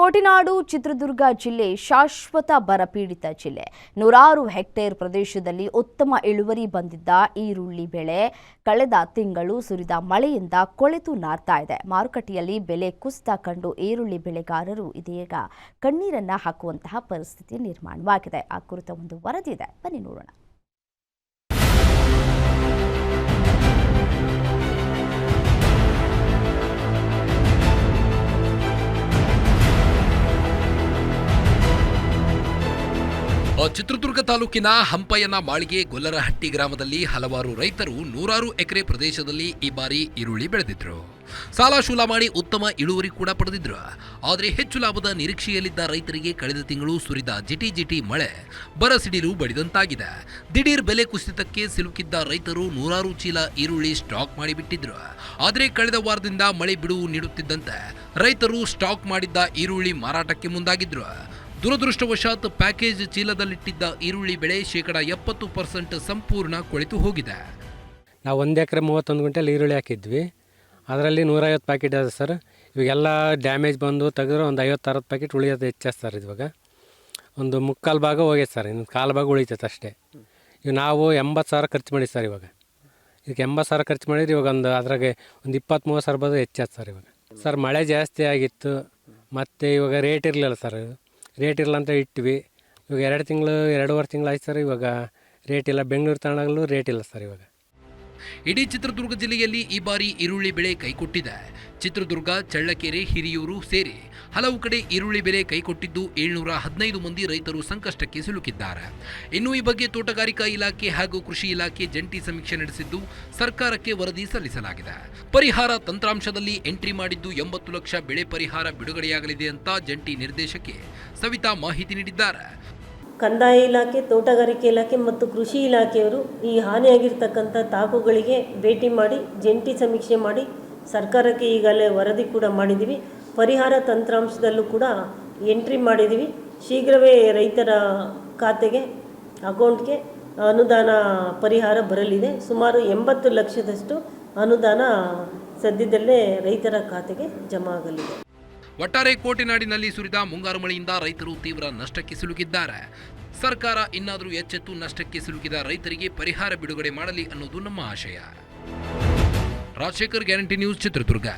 ಕೋಟಿನಾಡು, ಚಿತ್ರದುರ್ಗ ಜಿಲ್ಲೆ ಶಾಶ್ವತ ಬರಪೀಡಿತ ಜಿಲ್ಲೆ. ನೂರಾರು ಹೆಕ್ಟೇರ್ ಪ್ರದೇಶದಲ್ಲಿ ಉತ್ತಮ ಇಳುವರಿ ಬಂದಿದ್ದ ಈರುಳ್ಳಿ ಬೆಳೆ ಕಳೆದ ತಿಂಗಳು ಸುರಿದ ಮಳೆಯಿಂದ ಕೊಳೆತು ನಾರ್ತಾ ಇದೆ. ಮಾರುಕಟ್ಟೆಯಲ್ಲಿ ಬೆಲೆ ಕುಸಿತ ಕಂಡು ಈರುಳ್ಳಿ ಬೆಳೆಗಾರರು ಇದೀಗ ಕಣ್ಣೀರನ್ನ ಹಾಕುವಂತಹ ಪರಿಸ್ಥಿತಿ ನಿರ್ಮಾಣವಾಗಿದೆ. ಆ ಕುರಿತ ಒಂದು ವರದಿ ಇದೆ. ಬನ್ನಿ ನೋಡೋಣ. ಚಿತ್ರದುರ್ಗ ತಾಲೂಕಿನ ಹಂಪಯ್ಯನ ಮಾಳಿಗೆ ಗೊಲ್ಲರಹಟ್ಟಿ ಗ್ರಾಮದಲ್ಲಿ ಹಲವಾರು ರೈತರು ನೂರಾರು ಎಕರೆ ಪ್ರದೇಶದಲ್ಲಿ ಈ ಬಾರಿ ಈರುಳ್ಳಿ ಬೆಳೆದಿದ್ರು. ಸಾಲ ಶೂಲ ಮಾಡಿ ಉತ್ತಮ ಇಳುವರಿ ಕೂಡ ಪಡೆದಿದ್ರು. ಆದರೆ ಹೆಚ್ಚು ಲಾಭದ ನಿರೀಕ್ಷೆಯಲ್ಲಿದ್ದ ರೈತರಿಗೆ ಕಳೆದ ತಿಂಗಳು ಸುರಿದ ಜಿಟಿ ಜಿಟಿ ಮಳೆ ಬರಸಿಡಿಲು ಬಡಿದಂತಾಗಿದೆ. ದಿಢೀರ್ ಬೆಲೆ ಕುಸಿತಕ್ಕೆ ಸಿಲುಕಿದ್ದ ರೈತರು ನೂರಾರು ಚೀಲ ಈರುಳ್ಳಿ ಸ್ಟಾಕ್ ಮಾಡಿಬಿಟ್ಟಿದ್ರು ಆದರೆ ಕಳೆದ ವಾರದಿಂದ ಮಳೆ ಬಿಡುವು ನೀಡುತ್ತಿದ್ದಂತೆ ರೈತರು ಸ್ಟಾಕ್ ಮಾಡಿದ್ದ ಈರುಳ್ಳಿ ಮಾರಾಟಕ್ಕೆ ಮುಂದಾಗಿದ್ರು. ದುರದೃಷ್ಟವಶಾತ್ ಪ್ಯಾಕೇಜ್ ಚೀಲದಲ್ಲಿಟ್ಟಿದ್ದ ಈರುಳ್ಳಿ ಬೆಳೆ ಶೇಕಡ ಎಪ್ಪತ್ತು ಪರ್ಸೆಂಟ್ ಸಂಪೂರ್ಣ ಕೊಳೆತು ಹೋಗಿದೆ. ನಾವು ಒಂದು ಎಕರೆ ಮೂವತ್ತೊಂದು ಗಂಟೆಯಲ್ಲಿ ಈರುಳ್ಳಿ ಹಾಕಿದ್ವಿ. ಅದರಲ್ಲಿ ನೂರೈವತ್ತು ಪ್ಯಾಕೆಟ್ ಇದೆ ಸರ್. ಇವಾಗೆಲ್ಲ ಡ್ಯಾಮೇಜ್ ಬಂದು ತೆಗೆದ್ರೆ ಒಂದು ಐವತ್ತು ಅರವತ್ತು ಪ್ಯಾಕೆಟ್ ಉಳಿಯೋದು ಹೆಚ್ಚು ಸರ್ ಇವಾಗ ಒಂದು ಮುಕ್ಕಾಲು ಭಾಗ ಹೋಗೈತೆ ಸರ್, ಇನ್ನು ಕಾಲು ಭಾಗ ಉಳಿತೈತೆ ಅಷ್ಟೇ. ಇವಾಗ ನಾವು ಎಂಬತ್ತು ಸಾವಿರ ಖರ್ಚು ಮಾಡಿ ಸರ್ ಇವಾಗ. ಇದಕ್ಕೆ ಎಂಬತ್ತು ಸಾವಿರ ಖರ್ಚು ಮಾಡಿದ್ರೆ ಇವಾಗ ಒಂದು ಅದ್ರಾಗೆ ಒಂದು ಇಪ್ಪತ್ತು ಮೂವತ್ತು ಸಾವಿರ ಬಂದು ಹೆಚ್ಚಾಯ್ತು ಸರ್ ಇವಾಗ. ಸರ್ ಮಳೆ ಜಾಸ್ತಿ ಆಗಿತ್ತು, ಮತ್ತು ಇವಾಗ ರೇಟ್ ಇರಲಿಲ್ಲ ಸರ್. ರೇಟ್ ಇರಲ್ಲ ಅಂತ ಇಟ್ವಿ. ಇವಾಗ ಎರಡು ತಿಂಗಳು, ಎರಡೂವರೆ ತಿಂಗಳು ಆಯ್ತು ಸರ್ ಇವಾಗ. ರೇಟ್ ಇಲ್ಲ. ಬೆಂಗಳೂರು ತಗೊಂಡಾಗಲೂ ರೇಟ್ ಇಲ್ಲ ಸರ್ ಇವಾಗ. ಇಡೀ ಚಿತ್ರದುರ್ಗ ಜಿಲ್ಲೆಯಲ್ಲಿ ಈ ಬಾರಿ ಈರುಳ್ಳಿ ಬೆಳೆ ಕೈಕೊಟ್ಟಿದೆ. ಚಿತ್ರದುರ್ಗ, ಚಳ್ಳಕೆರೆ, ಹಿರಿಯೂರು ಸೇರಿ ಹಲವು ಕಡೆ ಈರುಳ್ಳಿ ಬೆಲೆ ಕೈಕೊಟ್ಟಿದ್ದು ಏಳ್ನೂರ ಹದಿನೈದು ಮಂದಿ ರೈತರು ಸಂಕಷ್ಟಕ್ಕೆ ಸಿಲುಕಿದ್ದಾರೆ. ಇನ್ನು ಈ ಬಗ್ಗೆ ತೋಟಗಾರಿಕಾ ಇಲಾಖೆ ಹಾಗೂ ಕೃಷಿ ಇಲಾಖೆ ಜಂಟಿ ಸಮೀಕ್ಷೆ ನಡೆಸಿದ್ದು ಸರ್ಕಾರಕ್ಕೆ ವರದಿ ಸಲ್ಲಿಸಲಾಗಿದೆ. ಪರಿಹಾರ ತಂತ್ರಾಂಶದಲ್ಲಿ ಎಂಟ್ರಿ ಮಾಡಿದ್ದು ಎಂಬತ್ತು ಲಕ್ಷ ಬೆಳೆ ಪರಿಹಾರ ಬಿಡುಗಡೆಯಾಗಲಿದೆ ಅಂತ ಜಂಟಿ ನಿರ್ದೇಶಕಿ ಸವಿತಾ ಮಾಹಿತಿ ನೀಡಿದ್ದಾರೆ. ಕಂದಾಯ ಇಲಾಖೆ, ತೋಟಗಾರಿಕೆ ಇಲಾಖೆ ಮತ್ತು ಕೃಷಿ ಇಲಾಖೆಯವರು ಈ ಹಾನಿಯಾಗಿರ್ತಕ್ಕಂಥ ತಾಕುಗಳಿಗೆ ಭೇಟಿ ಮಾಡಿ, ಜಂಟಿ ಸಮೀಕ್ಷೆ ಮಾಡಿ ಸರ್ಕಾರಕ್ಕೆ ಈಗಲೇ ವರದಿ ಕೂಡ ಮಾಡಿದ್ದೀವಿ. ಪರಿಹಾರ ತಂತ್ರಾಂಶದಲ್ಲೂ ಕೂಡ ಎಂಟ್ರಿ ಮಾಡಿದ್ದೀವಿ. ಶೀಘ್ರವೇ ರೈತರ ಖಾತೆಗೆ, ಅಕೌಂಟ್ಗೆ ಅನುದಾನ ಪರಿಹಾರ ಬರಲಿದೆ. ಸುಮಾರು ಎಂಬತ್ತು ಲಕ್ಷದಷ್ಟು ಅನುದಾನ ಸದ್ಯದಲ್ಲೇ ರೈತರ ಖಾತೆಗೆ ಜಮಾ ಆಗಲಿದೆ. ಒಟ್ಟಾರೆ ಕೋಟೆನಾಡಿನಲ್ಲಿ ಸುರಿದ ಮುಂಗಾರು ಮಳೆಯಿಂದ ರೈತರು ತೀವ್ರ ನಷ್ಟಕ್ಕೆ ಸಿಲುಕಿದ್ದಾರೆ. ಸರ್ಕಾರ ಇನ್ನಾದರೂ ಎಚ್ಚೆತ್ತು ನಷ್ಟಕ್ಕೆ ಸಿಲುಕಿದ ರೈತರಿಗೆ ಪರಿಹಾರ ಬಿಡುಗಡೆ ಮಾಡಲಿ ಅನ್ನೋದು ನಮ್ಮ ಆಶಯ. Rajashekhar guarantee news Chitradurga.